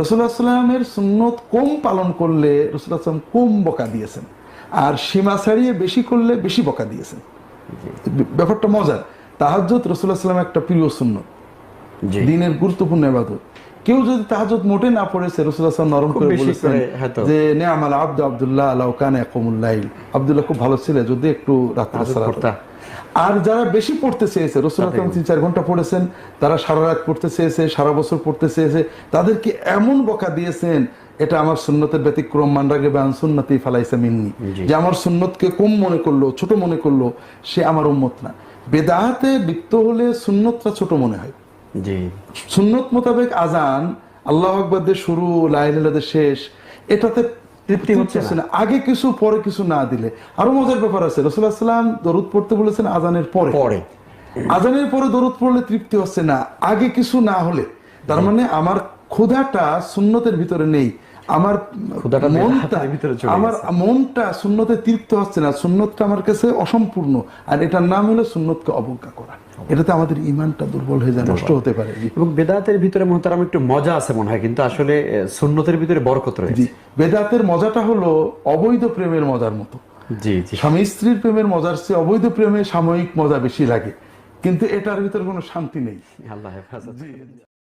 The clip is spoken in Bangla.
রসুল্লাহ সাল্লামের সুন্নত কম পালন করলে রসুল্লাহ সাল্লাম কম বকা দিয়েছেন। আর সীমা ছাড়িয়ে বেশি করলে বেশি বকা দিয়েছেন। ব্যাপারটা মজার। তাহাজ্জুদ রসুল্লাহ সাল্লাম একটা প্রিয় সুন্নত। দিনের গুরুত্বপূর্ণ এবাদত কেউ যদি তাহাজত মোটে না পড়েছে রসুল্লাহ সাল্লাম নরম করে বলেছেন। যে নেয়ামাল আব্দ আব্দুল্লাহ আলাউ কানে একমুল্লাইল আব্দুল্লাহ খুব ভালো ছিল যদি একটু রাত্রে। আর যারা বেশি পড়তে চেয়েছে রসুল্লাহ সাল্লাম তিন চার ঘণ্টা পড়েছেন তারা সারা রাত পড়তে চেয়েছে সারা বছর পড়তে চেয়েছে তাদেরকে এমন বকা দিয়েছেন এটা আমার সুন্নতের ব্যতিক্রম মানরাগে বান সুন্নতি ফালাইসা মিন্নি। যে আমার সুন্নতকে কম মনে করল ছোট মনে করল সে আমার উম্মত না। বেদাহাতে লিপ্ত হলে সুন্নতটা ছোট মনে হয়। জি। সুন্নত মোতাবেক আজান আল্লাহ আকবরদের শুরু লাইলাদের শেষ এটাতে তৃপ্তি হচ্ছে না। আগে কিছু পরে কিছু না দিলে। আরও মজার ব্যাপার আছে রসুল্লাহ সাল্লাম দরুদ পড়তে বলেছেন আজানের পরে। পরে। আজানের পরে দরুদ পড়লে তৃপ্তি হচ্ছে না। আগে কিছু না হলে। তার মানে আমার ক্ষুধাটা সুন্নতের ভিতরে নেই। আমার মনটা আমার মনটা সুন্নতে তৃপ্ত হচ্ছে না। সুন্নতটা আমার কাছে অসম্পূর্ণ। আর এটার নাম হলো সুন্নতকে অবজ্ঞা করা। এটাতে আমাদের ইমানটা দুর্বল হয়ে যায় নষ্ট হতে পারে। এবং বেদাতের ভিতরে মহতারাম একটু মজা আছে মনে হয় কিন্তু আসলে সুন্নতের ভিতরে বরকত রয়েছে। বেদাতের মজাটা হলো অবৈধ প্রেমের মজার মতো। জি জি। স্বামী স্ত্রীর প্রেমের মজার চেয়ে অবৈধ প্রেমে সাময়িক মজা বেশি লাগে কিন্তু এটার ভিতরে কোনো শান্তি নেই। আল্লাহ হেফাজত।